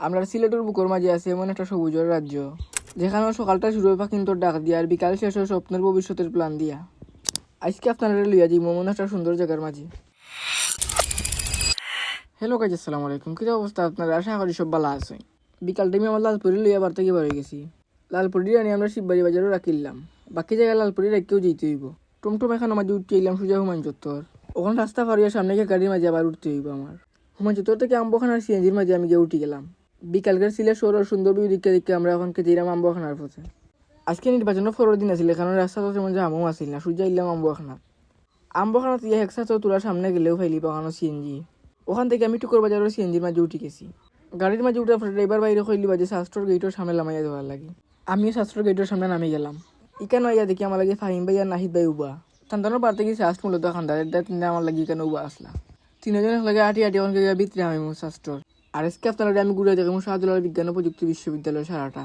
আমরা সিলেটের বুকর মাঝে আছে এমন একটা সবুজের রাজ্য যেখানে সকালটা শুরু হয় কিন্তু ডাক দিয়া আর বিকাল শেষ হয় স্বপ্নের ভবিষ্যতের প্ল্যান দিয়া। আজকে আপনারা লইয়া যাই মমন একটা সুন্দর জায়গার মাঝে। হ্যালো কাজ আসসালামু আলাইকুম। কী অবস্থা আপনারা? আশা করি সব ভালো আছে বিকাল টাইমে আমার লালপুরি লইয়া বার থেকে বাড়ি গেছি। লালপুরি রানি আমরা শিববাড়ি বাজারও রাখিলাম। বাকি জায়গায় লালপুরি রাখিও যেতে হইব। টুমটুম এখানে মাঝে উঠতে এলাম সুজা হুমায়ুন চত্বর। ওখানে রাস্তা পারিয়া সামনে গিয়ে গাড়ির মাঝে আবার উঠতে হইব আমার। হুমায়ুন চত্বর থেকে আম্বখানার সিএনজির মাঝে আমি গিয়ে উঠে গেলাম। বিকালকার সিলেট শহর সুন্দর ভিউ দিকে দিকে আমরা এখন কেজিরাম আম্বখানার পথে আজকে নির্বাচনের ফরর দিন আছিল কারণ রাস্তা তো তেমন জামও আছিল না সুজা ইলাম আম্বখানা আম্বখানা দিয়ে একসাথে তোলার সামনে গেলেও ফাইলি পাকানো সিএনজি ওখান থেকে আমি টুকুর বাজারের সিএনজির মাঝে উঠে গেছি গাড়ির মাঝে উঠে ড্রাইভার বাইরে কইলি বাজে শাস্ত্রর গেটের সামনে লামাইয়া দেওয়ার লাগে আমিও শাস্ত্রর গেটের সামনে নামে গেলাম ইকানো আইয়া দেখি আমার লাগে ফাহিম ভাই আর নাহিদ ভাই উবা তান্তানোর পারতে গেছি শাস্ত্র মূলত খান্দার এটা তিনটা আমার লাগে ইকানো উবা আসলা তিনজনের লাগে আটি আটি অনেক ভিতরে আমি শাস্ত্রর আর এসকে আপনারা আমি ঘুরে দেখি শাহদুল্লাহ বিজ্ঞান ও প্রযুক্তি বিশ্ববিদ্যালয় সারাটা।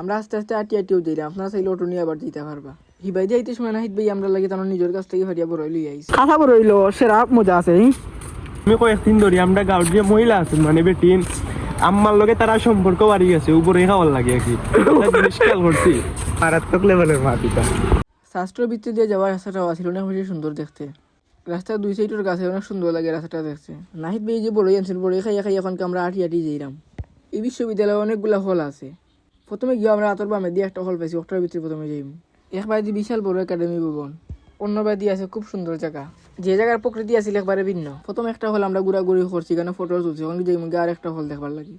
আমরা আস্তে আস্তে আটি আটিও যাই আপনারা চাইলে অটো নিয়ে আবার দিতে পারবা। হিবাই যাইতে সময় নাহিদ ভাই আমরা লাগে তার নিজের কাছ থেকে হারিয়া বড় লই আইছি। খাতা বড় হইল সেরা মজা আছে আমি কয়েকদিন ধরে আমরা গাঁৱত যে মহিলা আছে মানে বেটি আম্মার লগে তারা সম্পর্ক বাড়ি গেছে উপরে খাওয়ার লাগে আর কি জিনিস খেয়াল করছি মারাত্মক লেভেলের মা পিতা শাস্ত্র বৃত্তি দিয়ে যাওয়ার রাস্তাটাও আছিল না সুন্দর দেখতে। রাস্তার দুই সাইডের গাছে অনেক সুন্দর লাগে রাস্তাটা দেখছে নাহিদ ভাই যে বড়ই আনছিল বড়ই খাইয়া খাইয়া এখন আমরা আটি আটি যাইলাম এই বিশ্ববিদ্যালয়ে অনেকগুলা হল আছে। প্রথমে গিয়ে আমরা আতর বামে দিয়ে একটা হল পাইছি, ওটার ভিতরে প্রথমে যাইম। একবার দিয়ে বিশাল বড় একাডেমি ভবন অন্যবার দিয়ে আছে খুব সুন্দর জায়গা। যে জায়গার প্রকৃতি আছিল একবারে ভিন্ন। প্রথম একটা হল আমরা ঘোরাঘুরি করছি, কেন ফটো তুলছি ওখানে যাই আর একটা হল দেখবার লাগি।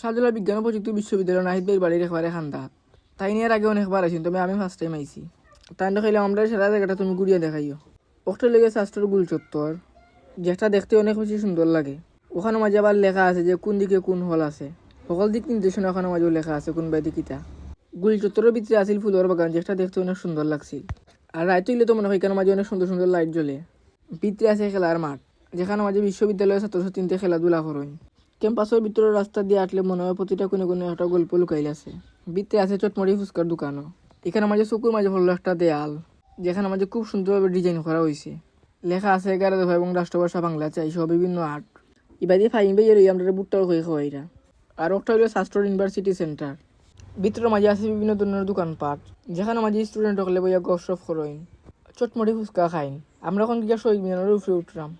শাহজুল্লাহ বিজ্ঞান ও প্রযুক্তি বিশ্ববিদ্যালয় নাহিদ ভাইয়ের বাড়ির একবারে খান্দাত তাই নিয়ে আগে অনেকবার আছি তবে আমি ফার্স্ট টাইম আইছি। তাই দেখাইলাম আমরা সেরা জায়গাটা তুমি ঘুরিয়ে দেখাইও। ওটা লেগে শাস্ত্রের গুল চত্বর। যেটা দেখতে অনেক বেশি সুন্দর লাগে। ওখানে মাঝে আবার লেখা আছে যে কোন দিকে কোন হল আছে। সকল দিক নির্দেশনা ওখানে মাঝেও লেখা আছে কোন বাই দিকিটা গুল চত্বরের ভিতরে আছিল ফুলের বাগান, যেটা দেখতে অনেক সুন্দর লাগছিল আর রায় তুইলে তো মনে হয় এখানে মাঝে অনেক সুন্দর সুন্দর লাইট জ্বলে। ভিতরে আছে খেলার মাঠ, যেখানে মাঝে বিশ্ববিদ্যালয়ের ছাত্রছাত্রীতে খেলাধুলা করেন ক্যাম্পাসের ভিতরে রাস্তা দিয়ে আটলে মনে হয় প্রতিটা কোনো কোনো একটা গল্প লুকাইল আছে। ভিতরে আছে চটমড়ি ফুচকার দোকানও। এখানে মাঝে চকুর মাঝে হলো একটা দেয়াল। যেখানে মাঝে খুব সুন্দরভাবে ডিজাইন করা হয়েছে। লেখা আছে এগারো দফা এবং রাষ্ট্রভাষা বাংলা, চাই সহ বিভিন্ন আর্ট। ইবাদি ফাইন বাই এর আমরা বুটটাও হয়ে খাওয়াইরা। আর একটা হলো শাস্ত্র ইউনিভার্সিটি সেন্টার। ভিতরের মাঝে আছে বিভিন্ন ধরনের দোকানপাট, যেখানে মাঝে স্টুডেন্ট হলে বইয়া গসরফ করেন, চটমটি ফুচকা খাইন। আমরা এখন গিয়া শহীদ মিনারের উপরে উঠলাম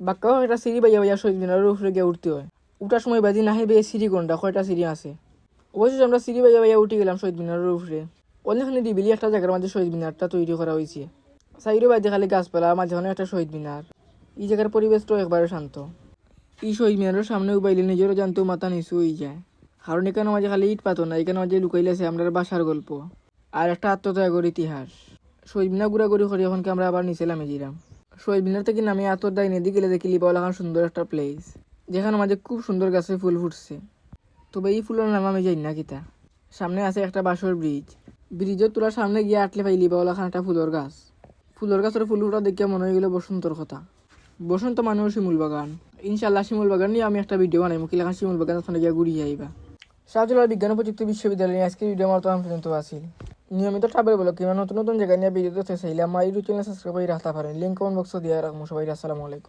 বাক্কাও একটা সিঁড়ি বাইয়া বাইয়া শহীদ মিনারের উপরে গিয়ে উঠতে হয়। উঠার সময় বাজি নাহে বেয়ে সিঁড়ি কোনটা কয়টা সিঁড়ি আছে? অবশ্যই আমরা সিঁড়ি বাইয়া বাইয়া উঠে গেলাম শহীদ মিনারের উপরে। অনেকখানে দিবিলি একটা জায়গার মাঝে শহীদ মিনারটা তৈরি করা হয়েছে। সাইডে বাজে খালি গাছপালা মাঝখানে একটা শহীদ মিনার। এই জায়গার পরিবেশটাও একবারে শান্ত। এই শহীদ মিনারের সামনে উবাইলে নিজেরও জানতেও মাথা নিচু হয়ে যায়। কারণ এখানে মাঝে খালি ইট পাতো না, এখানে মাঝে লুকাইলে আছে আমরা বাসার গল্প আর একটা আত্মত্যাগের ইতিহাস। শহীদ মিনার করে এখনকে আমরা আবার নিচে নামে জিরাম শহীদ মিনার থেকে নামে আতর দায় নদী গেলে দেখি লিবাওয়াল এখন সুন্দর একটা প্লেস যেখানে মাঝে খুব সুন্দর গাছে ফুল ফুটছে। তবে এই ফুলের নাম আমি জানি না কিতা। সামনে আছে একটা বাঁশের ব্রিজ ব্রিজের তোলার সামনে গিয়ে আটলে পাই লিবাওয়ালা খান একটা ফুলের গাছ। ফুলের গাছের ফুল ফুটা দেখে মনে হয়ে গেল বসন্তর কথা। বসন্ত মানে হলো শিমুল বাগান। ইনশাল্লাহ শিমুল বাগান নিয়ে আমি একটা ভিডিও বানাই মুখিল খান শিমুল বাগান ওখানে গিয়ে ঘুরিয়ে আইবা শাহজুলাল বিজ্ঞান প্রযুক্তি বিশ্ববিদ্যালয় নিয়ে আজকে ভিডিও আমার তখন পর্যন্ত আসিল নিয়মিত ট্রাভেল বলো কিংবা নতুন নতুন জায়গা নিয়ে ভিডিও দেখতে চাইলে আমার ইউটিউব চ্যানেল সাবস্ক্রাইব করে রাখতে পারেন লিঙ্ক কমেন্ট বক্সে দিয়ে রাখব সবাই আসসালামু আলাইকুম।